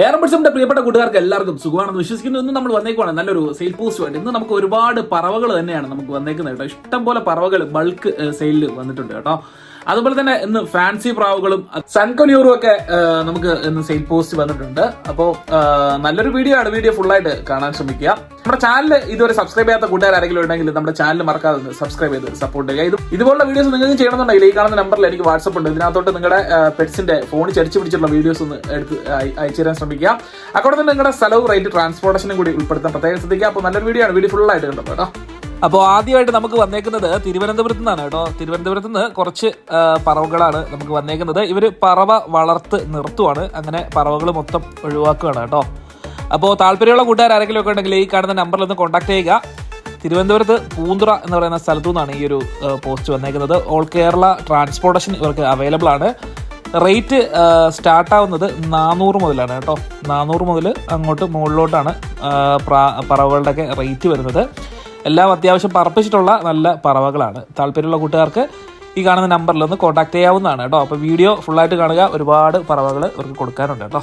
എയർബഡ്സിന്റെ പ്രിയപ്പെട്ട കൂട്ടുകാർക്ക് എല്ലാവർക്കും സുഖമാണെന്ന് വിശ്വസിക്കുന്നു. ഇന്ന് നമ്മൾ വന്നേക്കുവാണ്. നല്ലൊരു സെയിൽ പോസ്റ്റ് വേണ്ടി. ഇന്ന് നമുക്ക് ഒരുപാട് പറവകൾ തന്നെയാണ് നമുക്ക് വന്നേക്കുന്നത് കേട്ടോ. ഇഷ്ടംപോലെ പറവകൾ ബൾക്ക് സെയിലിൽ വന്നിട്ടുണ്ട് കേട്ടോ. അതുപോലെ തന്നെ ഇന്ന് ഫാൻസി പ്രാവുകളും സൺകൊന്യൂറും ഒക്കെ നമുക്ക് ഇന്ന് സെയിൽ പോസ്റ്റ് വന്നിട്ടുണ്ട്. അപ്പോൾ നല്ലൊരു വീഡിയോ ആണ്. വീഡിയോ ഫുൾ ആയിട്ട് കാണാൻ ശ്രമിക്കുക. നമ്മുടെ ചാനൽ ഇതുവരെ സബ്സ്ക്രൈബ് ചെയ്യാത്ത കൂട്ടുകാർ ആരെങ്കിലും ഉണ്ടെങ്കിൽ നമ്മുടെ ചാനൽ മറക്കാതെ സബ്സ്ക്രൈബ് ചെയ്ത് സപ്പോർട്ട് ചെയ്യുക. ഇത് ഇതുപോലുള്ള വീഡിയോസ് നിങ്ങൾക്ക് ചെയ്യണമെന്നുണ്ടെങ്കിൽ ഈ കാണുന്ന നമ്പറിൽ എനിക്ക് വാട്സപ്പ് ഉണ്ട്. ഇതിനകത്തോട്ട് നിങ്ങളുടെ പെറ്റ്സിന്റെ ഫോൺ ചരിച്ചു പിടിച്ചിട്ടുള്ള വീഡിയോസ് ഒന്ന് എടുത്ത് അയ- അയച്ചു തരാൻ ശ്രമിക്കുക. അക്കോടെ തന്നെ നിങ്ങളുടെ സ്ഥലവും റേറ്റ് ട്രാൻസ്പോർട്ടേഷനും കൂടി ഉൾപ്പെടുത്താൻ പ്രത്യേകം ശ്രദ്ധിക്കുക. അപ്പോൾ നല്ലൊരു വീഡിയോ ആണ്. വീഡിയോ ഫുൾ ആയിട്ട് കണ്ടോ? കേട്ടോ. അപ്പോൾ ആദ്യമായിട്ട് നമുക്ക് വന്നേക്കുന്നത് തിരുവനന്തപുരത്ത് നിന്നാണ് കേട്ടോ. തിരുവനന്തപുരത്ത് നിന്ന് കുറച്ച് പറവകളാണ് നമുക്ക് വന്നേക്കുന്നത്. ഇവർ പറവ വളർത്ത് നിർത്തുവാണ്. അങ്ങനെ പറവകൾ മൊത്തം ഒഴിവാക്കുകയാണ് കേട്ടോ. അപ്പോൾ താല്പര്യമുള്ള കൂട്ടുകാർ ആരെങ്കിലും ഒക്കെ ഉണ്ടെങ്കിൽ ഈ കാണുന്ന നമ്പറിൽ ഒന്ന് കോൺടാക്ട് ചെയ്യുക. തിരുവനന്തപുരത്ത് പൂന്തുറ എന്ന് പറയുന്ന സ്ഥലത്തു നിന്നാണ് ഈ ഒരു പോസ്റ്റ് വന്നേക്കുന്നത്. ഓൾ കേരള ട്രാൻസ്പോർട്ടേഷൻ ഇവർക്ക് അവൈലബിൾ ആണ്. റേറ്റ് സ്റ്റാർട്ട് ആവുന്നത് നാനൂറ് മുതലാണ് കേട്ടോ. നാനൂറ് മുതൽ അങ്ങോട്ട് മുകളിലോട്ടാണ് പറവകളുടെയൊക്കെ റേറ്റ് വരുന്നത്. എല്ലാം അത്യാവശ്യം പറപ്പിച്ചിട്ടുള്ള നല്ല പറവകളാണ്. താല്പര്യമുള്ള കൂട്ടുകാർക്ക് ഈ കാണുന്ന നമ്പറിൽ ഒന്ന് കോൺടാക്ട് ചെയ്യാവുന്നതാണ് കേട്ടോ. അപ്പോൾ വീഡിയോ ഫുള്ളായിട്ട് കാണുക. ഒരുപാട് പറവകൾ ഇവർക്ക് കൊടുക്കാനുണ്ട് കേട്ടോ.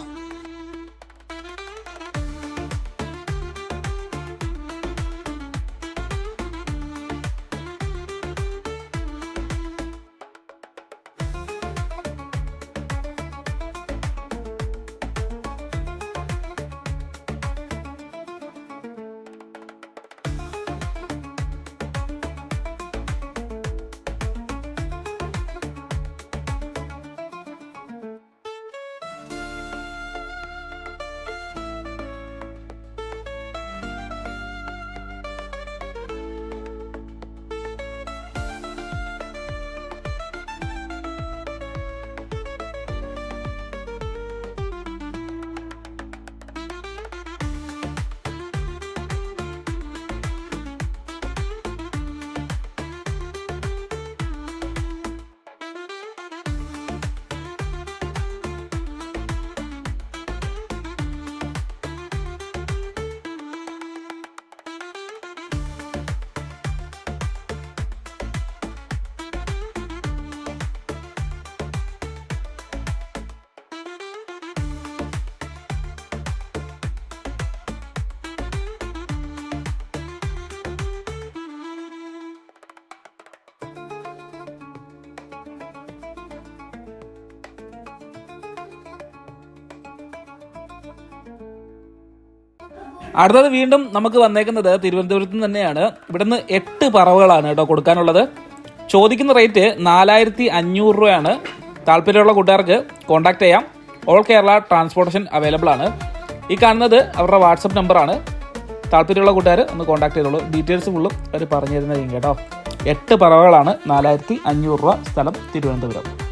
അടുത്തത് വീണ്ടും നമുക്ക് വന്നേക്കുന്നത് തിരുവനന്തപുരത്ത് നിന്ന് തന്നെയാണ്. ഇവിടുന്ന് എട്ട് പറവുകളാണ് കേട്ടോ കൊടുക്കാനുള്ളത്. ചോദിക്കുന്ന റേറ്റ് നാലായിരത്തി അഞ്ഞൂറ് രൂപയാണ്. താല്പര്യമുള്ള കൂട്ടുകാർക്ക് കോൺടാക്ട് ചെയ്യാം. ഓൾ കേരള ട്രാൻസ്പോർട്ടേഷൻ അവൈലബിൾ ആണ്. ഈ കാണുന്നത് അവരുടെ വാട്സപ്പ് നമ്പറാണ് താല്പര്യമുള്ള കൂട്ടുകാർ ഒന്ന് കോൺടാക്ട് ചെയ്തോളൂ. ഡീറ്റെയിൽസ് ഫുള്ളും അവർ പറഞ്ഞു തരുന്നതായിരിക്കും കേട്ടോ. എട്ട് പറവുകളാണ് നാലായിരത്തി അഞ്ഞൂറ് രൂപ സ്ഥലം തിരുവനന്തപുരം.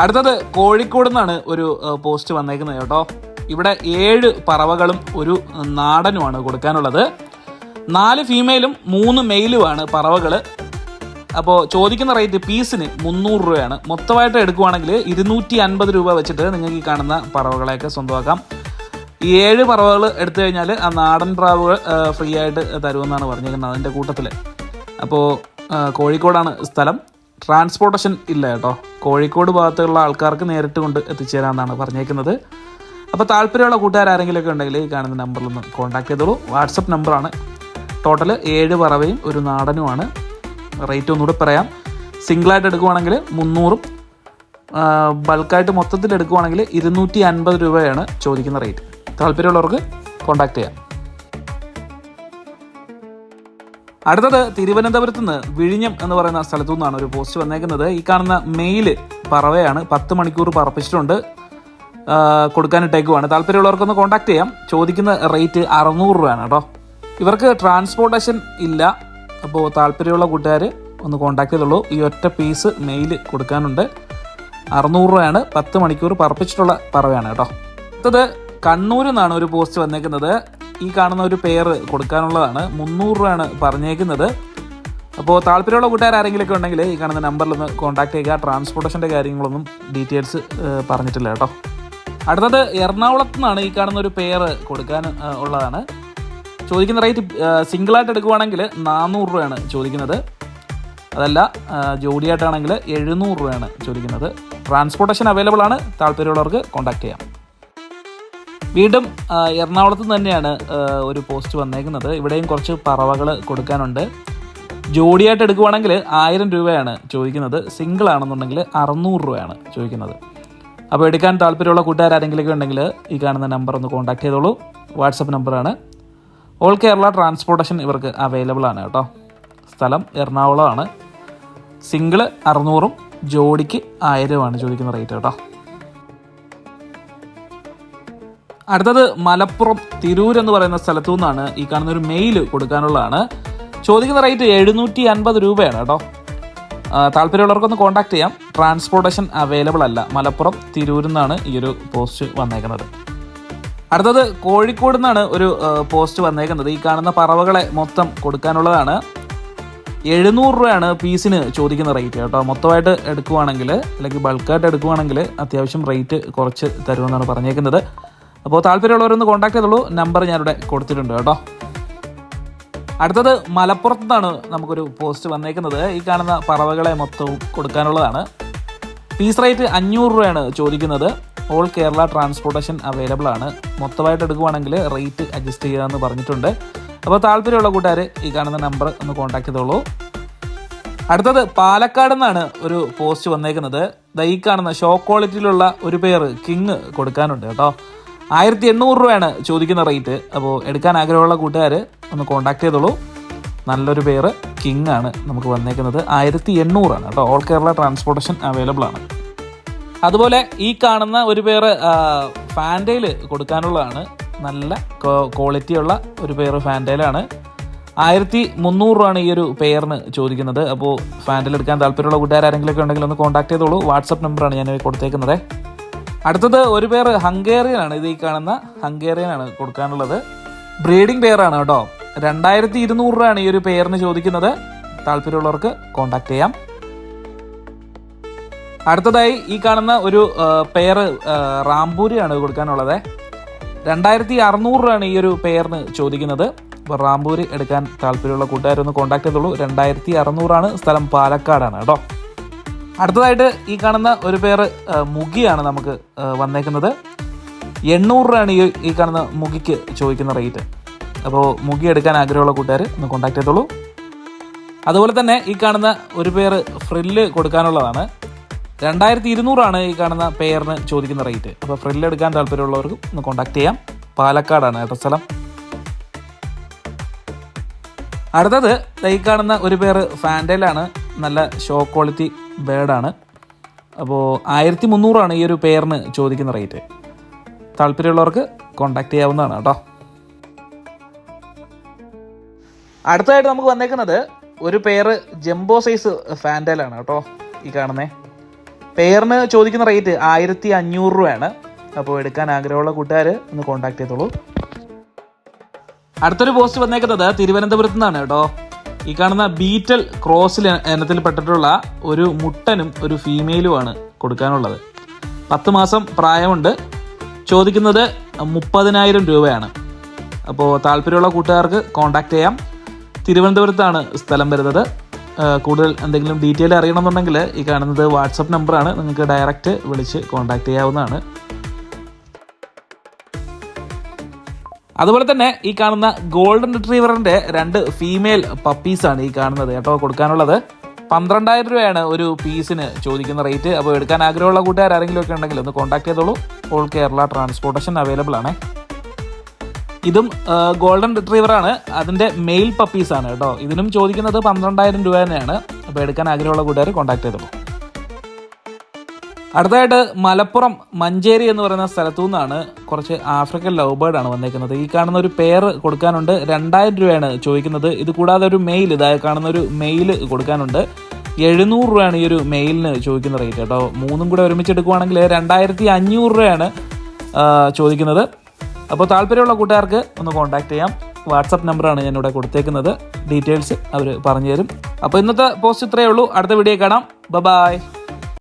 അടുത്തത് കോഴിക്കോട് നിന്നാണ് ഒരു പോസ്റ്റ് വന്നേക്കുന്നത് കേട്ടോ. ഇവിടെ ഏഴ് പറവകളും ഒരു നാടനുമാണ് കൊടുക്കാനുള്ളത്. നാല് ഫീമെയിലും മൂന്ന് മെയിലുമാണ് പറവകൾ അപ്പോൾ ചോദിക്കുന്ന റേറ്റ് പീസിന് മുന്നൂറ് രൂപയാണ്. മൊത്തമായിട്ട് എടുക്കുവാണെങ്കിൽ ഇരുന്നൂറ്റി അൻപത് രൂപ വെച്ചിട്ട് നിങ്ങൾക്ക് ഈ കാണുന്ന പറവകളെയൊക്കെ സ്വന്തമാക്കാം. ഈ ഏഴ് പറവകൾ എടുത്തു കഴിഞ്ഞാൽ ആ നാടൻ പ്രാവുകൾ ഫ്രീ ആയിട്ട് തരുമെന്നാണ് പറഞ്ഞിരിക്കുന്നത് അതിന്റെ കൂട്ടത്തിൽ അപ്പോൾ കോഴിക്കോടാണ് സ്ഥലം. ട്രാൻസ്പോർട്ടേഷൻ ഇല്ല കേട്ടോ. കോഴിക്കോട് ഭാഗത്തുള്ള ആൾക്കാർക്ക് നേരിട്ട് കൊണ്ട് എത്തിച്ചേരാമെന്നാണ് പറഞ്ഞേക്കുന്നത്. അപ്പോൾ താല്പര്യമുള്ള കൂട്ടുകാർ ആരെങ്കിലുമൊക്കെ ഉണ്ടെങ്കിൽ ഈ കാണുന്ന നമ്പറിൽ ഒന്ന് കോൺടാക്ട് ചെയ്തോളൂ. വാട്സപ്പ് നമ്പറാണ്. ടോട്ടൽ ഏഴ് പറവയും ഒരു നാടനുമാണ്. റേറ്റ് ഒന്നുകൂടെ പറയാം. സിംഗിളായിട്ട് എടുക്കുവാണെങ്കിൽ മുന്നൂറും ബൾക്കായിട്ട് മൊത്തത്തിൽ എടുക്കുവാണെങ്കിൽ ഇരുന്നൂറ്റി അൻപത് രൂപയാണ് ചോദിക്കുന്ന റേറ്റ് താല്പര്യമുള്ളവർക്ക് കോൺടാക്ട് ചെയ്യാം. അടുത്തത് തിരുവനന്തപുരത്ത് നിന്ന് വിഴിഞ്ഞം എന്ന് പറയുന്ന സ്ഥലത്തു നിന്നാണ് ഒരു പോസ്റ്റ് വന്നേക്കുന്നത്. ഈ കാണുന്ന മെയിൽ പറവയാണ്. പത്ത് മണിക്കൂർ പറപ്പിച്ചിട്ടുണ്ട്. കൊടുക്കാനിട്ടേക്കുവാണ്. താല്പര്യമുള്ളവർക്കൊന്ന് കോൺടാക്ട് ചെയ്യാം. ചോദിക്കുന്ന റേറ്റ് അറുന്നൂറ് രൂപയാണ് കേട്ടോ. ഇവർക്ക് ട്രാൻസ്പോർട്ടേഷൻ ഇല്ല. അപ്പോൾ താല്പര്യമുള്ള കൂട്ടുകാർ ഒന്ന് കോൺടാക്ട് ചെയ്തുള്ളൂ ഈ ഒറ്റ പീസ് മെയിൽ കൊടുക്കാനുണ്ട്. അറുന്നൂറ് രൂപയാണ്. പത്ത് മണിക്കൂർ പറപ്പിച്ചിട്ടുള്ള പറവയാണ് കേട്ടോ. അടുത്തത് കണ്ണൂരിൽ നിന്നാണ് ഒരു പോസ്റ്റ് വന്നേക്കുന്നത്. ഈ കാണുന്ന ഒരു പേര് കൊടുക്കാനുള്ളതാണ്. മുന്നൂറ് രൂപയാണ് പറഞ്ഞേക്കുന്നത്. അപ്പോൾ താല്പര്യമുള്ള കൂട്ടുകാർ ആരെങ്കിലുമൊക്കെ ഉണ്ടെങ്കിൽ ഈ കാണുന്ന നമ്പറിൽ ഒന്ന് കോൺടാക്ട് ചെയ്യുക. ട്രാൻസ്പോർട്ടേഷന്റെ കാര്യങ്ങളൊന്നും ഡീറ്റെയിൽസ് പറഞ്ഞിട്ടില്ല കേട്ടോ. അടുത്തത് എറണാകുളത്ത് നിന്നാണ് ഈ കാണുന്ന ഒരു പെയർ കൊടുക്കാൻ ഉള്ളതാണ്. ചോദിക്കുന്ന റേറ്റ് സിംഗിളായിട്ട് എടുക്കുവാണെങ്കിൽ നാനൂറ് രൂപയാണ് ചോദിക്കുന്നത്. അതല്ല ജോഡിയായിട്ടാണെങ്കിൽ എഴുന്നൂറ് രൂപയാണ് ചോദിക്കുന്നത്. ട്രാൻസ്പോർട്ടേഷൻ അവൈലബിൾ ആണ്. താല്പര്യമുള്ളവർക്ക് കോൺടാക്ട് ചെയ്യാം. വീണ്ടും എറണാകുളത്ത് തന്നെയാണ് ഒരു പോസ്റ്റ് വന്നേക്കുന്നത്. ഇവിടെയും കുറച്ച് പറവകൾ കൊടുക്കാനുണ്ട്. ജോഡിയായിട്ട് എടുക്കുവാണെങ്കിൽ ആയിരം രൂപയാണ് ചോദിക്കുന്നത്. സിംഗിൾ ആണെന്നുണ്ടെങ്കിൽ അറുന്നൂറ് രൂപയാണ് ചോദിക്കുന്നത്. അപ്പോൾ എടുക്കാൻ താല്പര്യമുള്ള കൂട്ടുകാരെങ്കിലൊക്കെ ഉണ്ടെങ്കിൽ ഈ കാണുന്ന നമ്പർ ഒന്ന് കോൺടാക്ട് ചെയ്തോളൂ. വാട്സപ്പ് നമ്പറാണ് ഓൾ കേരള ട്രാൻസ്പോർട്ടേഷൻ ഇവർക്ക് അവൈലബിൾ ആണ് കേട്ടോ. സ്ഥലം എറണാകുളമാണ്. സിംഗിൾ അറുന്നൂറും ജോഡിക്ക് ആയിരമാണ് ചോദിക്കുന്ന റേറ്റ് കേട്ടോ. അടുത്തത് മലപ്പുറം തിരൂർ എന്ന് പറയുന്ന സ്ഥലത്തു നിന്നാണ് ഈ കാണുന്ന ഒരു മെയിൽ കൊടുക്കാനുള്ളതാണ്. ചോദിക്കുന്ന റേറ്റ് എഴുന്നൂറ്റി അൻപത് രൂപയാണ് കേട്ടോ. താല്പര്യമുള്ളവർക്കൊന്ന് കോൺടാക്ട് ചെയ്യാം. ട്രാൻസ്പോർട്ടേഷൻ അവൈലബിൾ അല്ല. മലപ്പുറം തിരൂരിൽ നിന്നാണ് ഈ ഒരു പോസ്റ്റ് വന്നേക്കുന്നത്. അടുത്തത് കോഴിക്കോട് നിന്നാണ് ഒരു പോസ്റ്റ് വന്നേക്കുന്നത്. ഈ കാണുന്ന പറവകളെ മൊത്തം കൊടുക്കാനുള്ളതാണ്. എഴുന്നൂറ് രൂപയാണ് പീസിന് ചോദിക്കുന്ന റേറ്റ് കേട്ടോ. മൊത്തമായിട്ട് എടുക്കുവാണെങ്കിൽ അല്ലെങ്കിൽ ബൾക്കായിട്ട് എടുക്കുവാണെങ്കിൽ അത്യാവശ്യം റേറ്റ് കുറച്ച് തരുമെന്നാണ് പറഞ്ഞേക്കുന്നത്. അപ്പോൾ താല്പര്യമുള്ളവരൊന്ന് കോൺടാക്ട് ചെയ്തോളൂ. നമ്പർ ഞാനിവിടെ കൊടുത്തിട്ടുണ്ട് കേട്ടോ. അടുത്തത് മലപ്പുറത്തു നിന്നാണ് നമുക്കൊരു പോസ്റ്റ് വന്നേക്കുന്നത്. ഈ കാണുന്ന പറവകളെ മൊത്തവും കൊടുക്കാനുള്ളതാണ്. ഫീസ് റേറ്റ് അഞ്ഞൂറ് രൂപയാണ് ചോദിക്കുന്നത്. ഓൾ കേരള ട്രാൻസ്പോർട്ടേഷൻ അവൈലബിൾ ആണ്. മൊത്തമായിട്ട് എടുക്കുവാണെങ്കിൽ റേറ്റ് അഡ്ജസ്റ്റ് ചെയ്യാമെന്ന് പറഞ്ഞിട്ടുണ്ട്. അപ്പോൾ താല്പര്യമുള്ള കൂട്ടുകാർ ഈ കാണുന്ന നമ്പർ ഒന്ന് കോൺടാക്ട് ചെയ്തോളൂ. അടുത്തത് പാലക്കാട് നിന്നാണ് ഒരു പോസ്റ്റ് വന്നേക്കുന്നത്. ദൈ കാണുന്ന ഷോ ക്വാളിറ്റിയിലുള്ള ഒരു പേര് കിങ് കൊടുക്കാനുണ്ട് കേട്ടോ. ആയിരത്തി എണ്ണൂറ് രൂപയാണ് ചോദിക്കുന്ന റേറ്റ്. അപ്പോൾ എടുക്കാൻ ആഗ്രഹമുള്ള കൂട്ടുകാർ ഒന്ന് കോൺടാക്ട് ചെയ്തോളൂ. നല്ലൊരു പേര് കിങ് ആണ് നമുക്ക് വന്നേക്കുന്നത്. ആയിരത്തി എണ്ണൂറാണ് കേട്ടോ. ഓൾ കേരള ട്രാൻസ്പോർട്ടേഷൻ അവൈലബിൾ ആണ്. അതുപോലെ ഈ കാണുന്ന ഒരു പേര് ഫാന്റയിൽ കൊടുക്കാനുള്ളതാണ്. നല്ല ക്വാളിറ്റിയുള്ള ഒരു പേര് ഫാന്റയിലാണ് ആയിരത്തി മുന്നൂറ് രൂപയാണ് ഈ ഒരു പെയറിന് ചോദിക്കുന്നത്. അപ്പോൾ ഫാൻഡിൽ എടുക്കാൻ താല്പര്യമുള്ള കൂട്ടുകാരെങ്കിലും ഒക്കെ ഉണ്ടെങ്കിൽ ഒന്ന് കോൺടാക്ട് ചെയ്തോളൂ. വാട്സപ്പ് നമ്പറാണ് ഞാൻ കൊടുത്തേക്കുന്നത്. അടുത്തത് ഒരു പേർ ഹംഗേറിയൻ ആണ് ഇത് ഈ കാണുന്ന ഹംഗേറിയൻ ആണ് കൊടുക്കാനുള്ളത്. ബ്രീഡിംഗ് പെയറാണ് കേട്ടോ. രണ്ടായിരത്തി ഇരുന്നൂറ് രൂപയാണ് ഈ ഒരു പെയറിന് ചോദിക്കുന്നത്. താല്പര്യമുള്ളവർക്ക് കോൺടാക്ട് ചെയ്യാം. അടുത്തതായി ഈ കാണുന്ന ഒരു പെയർ റാംപൂരിയാണ് കൊടുക്കാനുള്ളത്. രണ്ടായിരത്തി അറുന്നൂറ് രൂപയാണ് ഈ ഒരു പെയറിന് ചോദിക്കുന്നത്. അപ്പോൾ റാംപൂരി എടുക്കാൻ താല്പര്യമുള്ള കൂട്ടുകാരൊന്ന് കോൺടാക്ട് ചെയ്തോളൂ. രണ്ടായിരത്തി അറുന്നൂറാണ് സ്ഥലം പാലക്കാടാണ് കേട്ടോ. അടുത്തതായിട്ട് ഈ കാണുന്ന ഒരു പേര് മുഗിയാണ് നമുക്ക് വന്നേക്കുന്നത്. എണ്ണൂറ് രൂപയാണ് ഈ ഈ കാണുന്ന മുഗിക്ക് ചോദിക്കുന്ന റേറ്റ് അപ്പോൾ മുഗി എടുക്കാൻ ആഗ്രഹമുള്ള കൂട്ടുകാർ ഒന്ന് കോൺടാക്ട് ചെയ്തോളൂ. അതുപോലെ തന്നെ ഈ കാണുന്ന ഒരു പേര് ഫ്രില്ല് കൊടുക്കാനുള്ളതാണ്. രണ്ടായിരത്തി ഇരുന്നൂറാണ് ഈ കാണുന്ന പേരിന് ചോദിക്കുന്ന റേറ്റ് അപ്പോൾ ഫ്രില്ല് എടുക്കാൻ താല്പര്യമുള്ളവർക്ക് ഒന്ന് കോൺടാക്ട് ചെയ്യാം. പാലക്കാടാണ് കേട്ടോ സ്ഥലം. അടുത്തത് ഈ കാണുന്ന ഒരു പേര് ഫാൻഡയിലാണ് നല്ല ഷോ ക്വാളിറ്റി ബേർഡാണ് അപ്പോൾ ആയിരത്തി മുന്നൂറാണ് ഈ ഒരു പെയറിന് ചോദിക്കുന്ന റേറ്റ് താല്പര്യമുള്ളവർക്ക് കോൺടാക്റ്റ് ചെയ്യാവുന്നതാണ് കേട്ടോ. അടുത്തതായിട്ട് നമുക്ക് വന്നേക്കുന്നത് ഒരു പെയർ ജംബോ സൈസ് ഫാൻഡലാണ് കേട്ടോ ഈ കാണുന്നേ. പെയറിന് ചോദിക്കുന്ന റേറ്റ് ആയിരത്തി അഞ്ഞൂറ് രൂപയാണ്. അപ്പോൾ എടുക്കാൻ ആഗ്രഹമുള്ള കൂട്ടുകാർ ഒന്ന് കോൺടാക്ട് ചെയ്തോളൂ. അടുത്തൊരു പോസ്റ്റ് വന്നേക്കുന്നത് തിരുവനന്തപുരത്ത് നിന്നാണ് കേട്ടോ. ഈ കാണുന്ന ബീറ്റൽ ക്രോസിൽ ഇനത്തിൽ പെട്ടിട്ടുള്ള ഒരു മുട്ടനും ഒരു ഫീമെയിലുമാണ് കൊടുക്കാനുള്ളത്. പത്ത് മാസം പ്രായമുണ്ട്. ചോദിക്കുന്നത് മുപ്പതിനായിരം രൂപയാണ്. അപ്പോൾ താല്പര്യമുള്ള കൂട്ടുകാർക്ക് കോൺടാക്ട് ചെയ്യാം. തിരുവനന്തപുരത്താണ് സ്ഥലം വരുന്നത്. കൂടുതൽ എന്തെങ്കിലും ഡീറ്റെയിൽ അറിയണമെന്നുണ്ടെങ്കിൽ ഈ കാണുന്നത് വാട്സപ്പ് നമ്പറാണ് നിങ്ങൾക്ക് ഡയറക്റ്റ് വിളിച്ച് കോൺടാക്ട് ചെയ്യാവുന്നതാണ്. അതുപോലെ തന്നെ ഈ കാണുന്ന ഗോൾഡൻ റിട്രീവറിന്റെ രണ്ട് ഫീമെയിൽ പപ്പീസാണ് ഈ കാണുന്നത് കേട്ടോ. കൊടുക്കാനുള്ളത് പന്ത്രണ്ടായിരം രൂപയാണ് ഒരു പീസിന് ചോദിക്കുന്ന റേറ്റ് അപ്പോൾ എടുക്കാൻ ആഗ്രഹമുള്ള കൂട്ടുകാർ ആരെങ്കിലും ഒക്കെ ഉണ്ടെങ്കിൽ ഒന്ന് കോൺടാക്ട് ചെയ്തോളൂ. ഓൾ കേരള ട്രാൻസ്പോർട്ടേഷൻ അവൈലബിൾ ആണ്. ഇതും ഗോൾഡൻ റിട്രീവറാണ് അതിന്റെ മെയിൽ പപ്പീസാണ് കേട്ടോ. ഇതിനും ചോദിക്കുന്നത് പന്ത്രണ്ടായിരം രൂപ തന്നെയാണ്. അപ്പോൾ എടുക്കാൻ ആഗ്രഹമുള്ള കൂട്ടുകാർ കോൺടാക്ട് ചെയ്തോളൂ. അടുത്തതായിട്ട് മലപ്പുറം മഞ്ചേരി എന്ന് പറയുന്ന സ്ഥലത്തു നിന്നാണ് കുറച്ച് ആഫ്രിക്കൻ ലവ് ബേർഡ് ആണ് വന്നേക്കുന്നത്. ഈ കാണുന്ന ഒരു പെയർ കൊടുക്കാനുണ്ട്. രണ്ടായിരം രൂപയാണ് ചോദിക്കുന്നത്. ഇത് കൂടാതെ ഒരു മെയിൽ ഇതായി കാണുന്ന ഒരു മെയിൽ കൊടുക്കാനുണ്ട്. എഴുന്നൂറ് രൂപയാണ് ഈ ഒരു മെയിലിന് ചോദിക്കുന്ന റേറ്റ് കേട്ടോ. മൂന്നും കൂടെ ഒരുമിച്ച് എടുക്കുവാണെങ്കിൽ രണ്ടായിരത്തി അഞ്ഞൂറ് രൂപയാണ് ചോദിക്കുന്നത്. അപ്പോൾ താല്പര്യമുള്ള കൂട്ടുകാർക്ക് ഒന്ന് കോൺടാക്ട് ചെയ്യാം. വാട്സപ്പ് നമ്പറാണ് ഞാൻ ഇവിടെ കൊടുത്തേക്കുന്നത്. ഡീറ്റെയിൽസ് അവർ പറഞ്ഞുതരും അപ്പോൾ ഇന്നത്തെ പോസ്റ്റ് ഇത്രയേ ഉള്ളൂ. അടുത്ത വീഡിയോ കാണാം. ബൈ